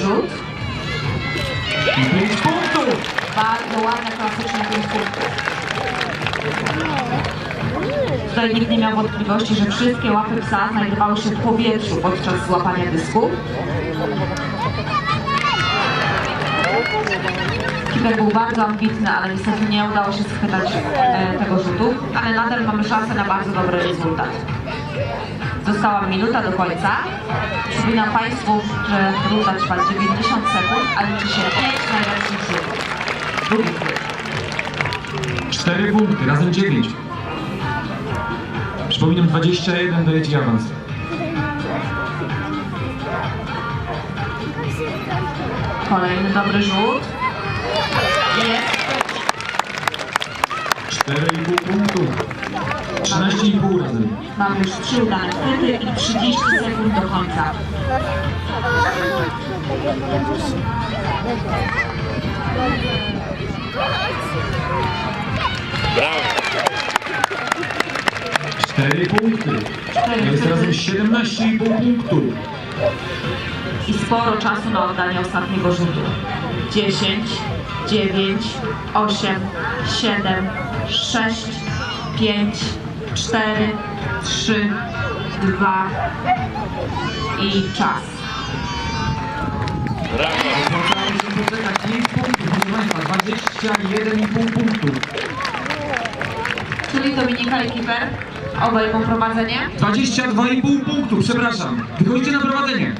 Rzut. I 5 punktów! Bardzo ładne, klasyczne 5 punktów. Tutaj nikt nie miał wątpliwości, że wszystkie łapy psa znajdowały się w powietrzu podczas złapania dysku. Kiper był bardzo ambitny, ale niestety nie udało się schwytać e, tego rzutu, ale nadal mamy szansę na bardzo dobry rezultat. Została minuta do końca. Przypominam Państwu, że runda trwa 90 sekund, a liczy się 5 najlepszych rzutów. Drugi rzut. 4 punkty, razem 9. Przypominam, 21 daje ci awans. Kolejny dobry rzut. Jest. 4,5 punktów. 13,5 razem. Mamy już 3 udane chwyty i 30 sekund do końca. Cztery punkty. To jest razem 17,5 punktów. I sporo czasu na oddanie ostatniego rzutu. 10, 9, 8, 7, 6, 5, 4, 3, 2 i czas. Opłacało się poczekać 5 punktów, proszę Państwa, 21,5 punktów. Czyli Dominika i Kiper obejmą prowadzenie. 22,5 punktów, przepraszam. Wychodźcie na prowadzenie.